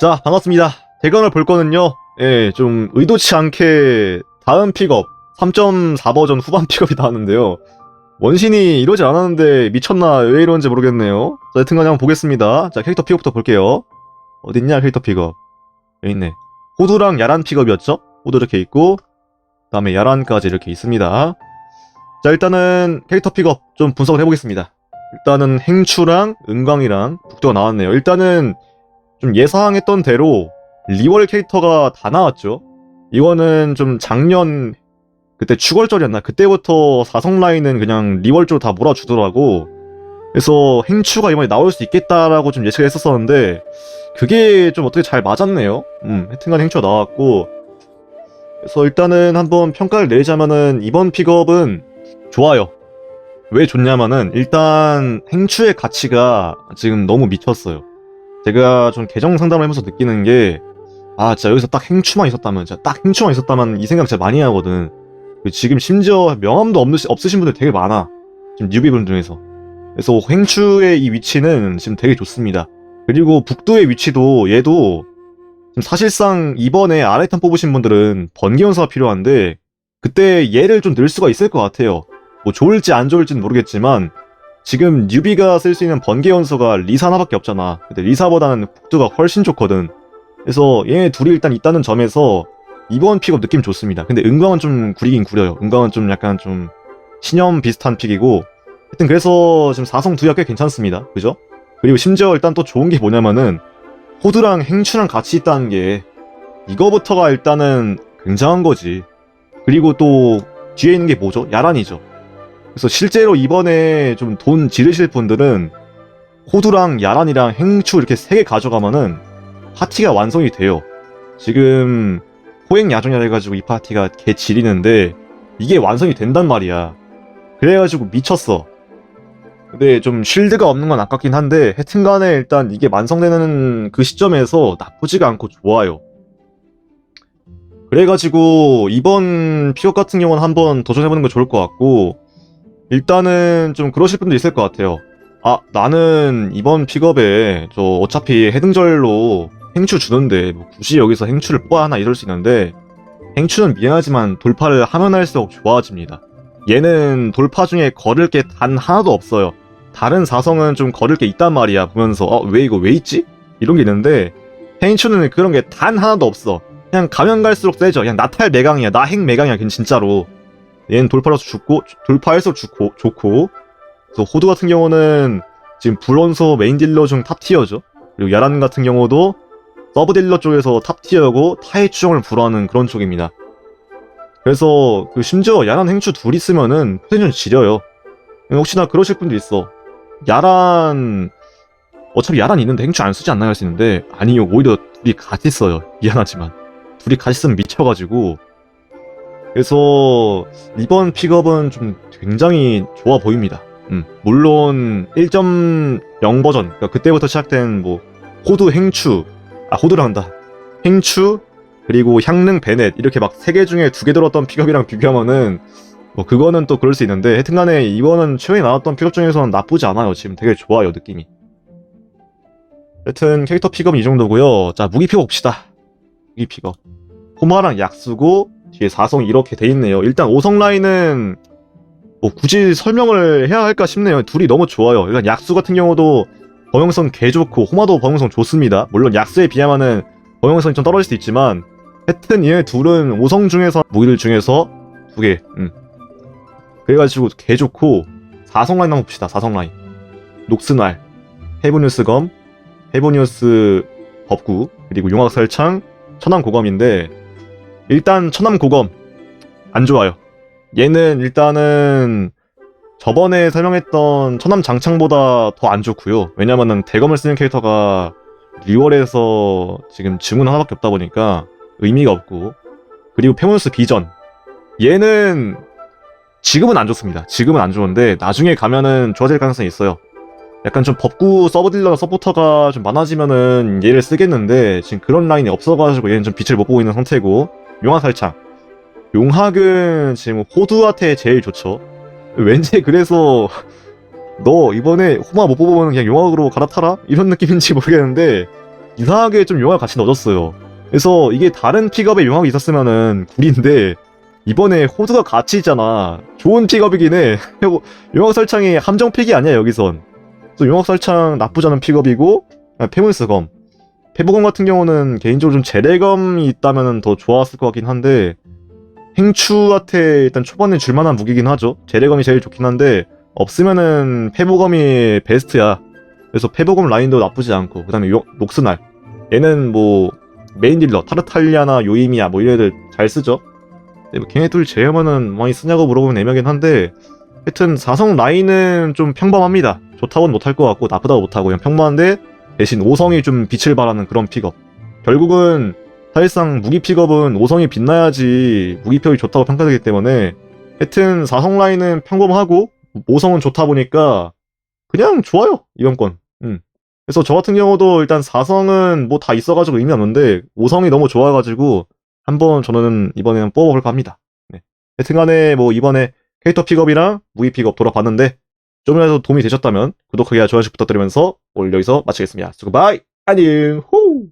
자, 반갑습니다. 대건을 볼 거는요, 예, 좀 의도치 않게 다음 픽업, 3.4 버전 후반 픽업이 나왔는데요. 원신이 이러지 않았는데 미쳤나 왜 이러는지 모르겠네요. 자, 여튼간에 한번 보겠습니다. 자, 캐릭터 픽업부터 볼게요. 어딨냐, 캐릭터 픽업. 여기 있네. 호두랑 야란 픽업이었죠? 호두 이렇게 있고, 그 다음에 야란까지 이렇게 있습니다. 자, 일단은 캐릭터 픽업 좀 분석을 해보겠습니다. 일단은 행추랑 은광이랑 북도가 나왔네요. 일단은 좀 예상했던 대로 리월 캐릭터가 다 나왔죠. 이거는 좀 작년 그때 추월절이었나? 그때부터 사성 라인은 그냥 리월 쪽으로 다 몰아주더라고. 그래서 행추가 이번에 나올 수 있겠다라고 좀 예측을 했었었는데 그게 좀 어떻게 잘 맞았네요. 음, 하여튼간 행추가 나왔고 그래서 일단은 한번 평가를 내리자면은 이번 픽업은 좋아요. 왜 좋냐면은 일단 행추의 가치가 지금 너무 미쳤어요. 제가 좀 계정 상담을 하면서 느끼는 게, 아, 진짜 여기서 딱 행추만 있었다면, 진짜 딱 행추만 있었다면 이 생각 진짜 많이 하거든. 그 지금 심지어 명함도 없, 없으신 분들 되게 많아. 지금 뉴비분 중에서. 그래서 행추의 이 위치는 지금 되게 좋습니다. 그리고 북도의 위치도 얘도 지금 사실상 이번에 아래탄 뽑으신 분들은 번개 연사가 필요한데 그때 얘를 좀 늘 수가 있을 것 같아요. 뭐 좋을지 안 좋을지는 모르겠지만 지금 뉴비가 쓸 수 있는 번개 연서가 리사 하나밖에 없잖아. 근데 리사보다는 북두가 훨씬 좋거든. 그래서 얘네 둘이 일단 있다는 점에서 이번 픽업 느낌 좋습니다. 근데 은광은 좀 구리긴 구려요. 은광은 좀 약간 좀 신념 비슷한 픽이고 하여튼 그래서 지금 사성 두야 꽤 괜찮습니다. 그죠? 그리고 심지어 일단 또 좋은 게 뭐냐면은 호두랑 행추랑 같이 있다는 게 이거부터가 일단은 굉장한 거지. 그리고 또 뒤에 있는 게 뭐죠? 야란이죠. 그래서 실제로 이번에 좀 돈 지르실 분들은 호두랑 야란이랑 행추 이렇게 세 개 가져가면은 파티가 완성이 돼요. 지금 호행 야종이라 해가지고 이 파티가 개 지리는데 이게 완성이 된단 말이야. 그래가지고 미쳤어. 근데 좀 쉴드가 없는 건 아깝긴 한데 하여튼간에 일단 이게 완성되는 그 시점에서 나쁘지가 않고 좋아요. 그래가지고 이번 픽업 같은 경우는 한번 도전해보는 거 좋을 것 같고 일단은 좀 그러실 분도 있을 것 같아요. 아 나는 이번 픽업에 저 어차피 해등절로 행추 주는데 뭐 굳이 여기서 행추를 뽑아 하나 이럴 수 있는데 행추는 미안하지만 돌파를 하면 할수록 좋아집니다. 얘는 돌파 중에 걸을 게 단 하나도 없어요. 다른 사성은 좀 걸을 게 있단 말이야 보면서 어 왜 이거 왜 있지? 이런 게 있는데 행추는 그런 게 단 하나도 없어. 그냥 가면 갈수록 세져. 그냥 나탈 매강이야. 나행 매강이야. 그냥 진짜로. 얘는 돌파라서 죽고 돌파할수록 좋고 좋고. 그래서 호두 같은 경우는 지금 불원소 메인 딜러 중 탑 티어죠. 그리고 야란 같은 경우도 서브 딜러 쪽에서 탑 티어고 타의 추정을 불허하는 그런 쪽입니다. 그래서 그 심지어 야란 행추 둘 있으면은 포텐션 지려요. 혹시나 그러실 분도 있어. 야란 어차피 야란 있는데 행추 안 쓰지 않나 할 수 있는데 아니요 오히려 둘이 같이 써요. 미안하지만. 둘이 같이 쓰면 미쳐가지고 그래서 이번 픽업은 좀 굉장히 좋아 보입니다. 음, 물론 1.0 버전 그러니까 그때부터 시작된 뭐 호두 행추 아 호두를 한다 행추 그리고 향능 베넷 이렇게 막 세 개 중에 두 개 들었던 픽업이랑 비교하면은 뭐 그거는 또 그럴 수 있는데 하여튼간에 이거는 최근에 나왔던 픽업 중에서는 나쁘지 않아요. 지금 되게 좋아요 느낌이. 여튼 캐릭터 픽업은 이 정도고요. 자 무기 픽업 봅시다. 무기 픽업. 호마랑 약수고 뒤에 4성 이렇게 돼 있네요. 일단 5성 라인은 뭐 굳이 설명을 해야 할까 싶네요. 둘이 너무 좋아요. 일단 약수 같은 경우도 범용성 개 좋고 호마도 범용성 좋습니다. 물론 약수에 비하면은 범용성이 좀 떨어질 수 있지만 하여튼 얘 둘은 5성 중에서 무기들 중에서 두 개. 음. 그래가지고 개 좋고 4성 라인 한번 봅시다. 4성 라인. 녹스날, 헤브뉴스 검, 헤브뉴스 법구, 그리고 용악설창, 천암 고검인데 일단 천암 고검 안 좋아요. 얘는 일단은 저번에 설명했던 천암 장창보다 더 안 좋고요. 왜냐면은 대검을 쓰는 캐릭터가 리월에서 지금 증은 하나밖에 없다 보니까 의미가 없고 그리고 페모스 비전 얘는 지금은 안 좋습니다. 지금은 안 좋은데 나중에 가면은 좋아질 가능성이 있어요. 약간 좀 법구 서브딜러 서포터가 좀 많아지면은 얘를 쓰겠는데 지금 그런 라인이 없어가지고 얘는 좀 빛을 못 보고 있는 상태고 용화살창 용학은 지금 호두한테 제일 좋죠 왠지 그래서 너 이번에 호마 못 뽑으면 그냥 용학으로 갈아타라? 이런 느낌인지 모르겠는데 이상하게 좀 용어가 같이 넣어졌어요. 그래서 이게 다른 픽업에 용어가 있었으면은 구리인데 이번에 호드가 같이 있잖아. 좋은 픽업이긴 해. 용어 설창이 함정 픽이 아니야 여기선. 또 용어 설창 나쁘지 않은 픽업이고 아, 페문스검. 페보검 같은 경우는 개인적으로 좀 재래검이 있다면 더 좋았을 것 같긴 한데 행추한테 일단 초반에 줄만한 무기긴 하죠. 재래검이 제일 좋긴 한데 없으면은 페보검이 베스트야. 그래서 페보검 라인도 나쁘지 않고 그 다음에 녹스날 얘는 뭐 메인 딜러 타르탈리아나 요이미야 뭐 이런 애들 잘 쓰죠. 근데 뭐 걔네들 제어만은 많이 쓰냐고 물어보면 애매하긴 한데 하여튼 사성 라인은 좀 평범합니다. 좋다고는 못할 것 같고 나쁘다고 못하고 그냥 평범한데 대신 5성이 좀 빛을 발하는 그런 픽업. 결국은 사실상 무기 픽업은 5성이 빛나야지 무기 픽업이 좋다고 평가되기 때문에 하여튼 4성 라인은 평범하고 5성은 좋다 보니까 그냥 좋아요 이번 건. 음. 그래서 저 같은 경우도 일단 4성은 뭐 다 있어가지고 의미 없는데 5성이 너무 좋아가지고 한번 저는 이번에는 뽑아볼까 합니다. 네. 여튼간에 뭐 이번에 캐릭터 픽업이랑 무기 픽업 돌아봤는데 좀이라도 도움이 되셨다면 구독하기와 좋아요 부탁드리면서 오늘 여기서 마치겠습니다. 수고 바이 안녕. 호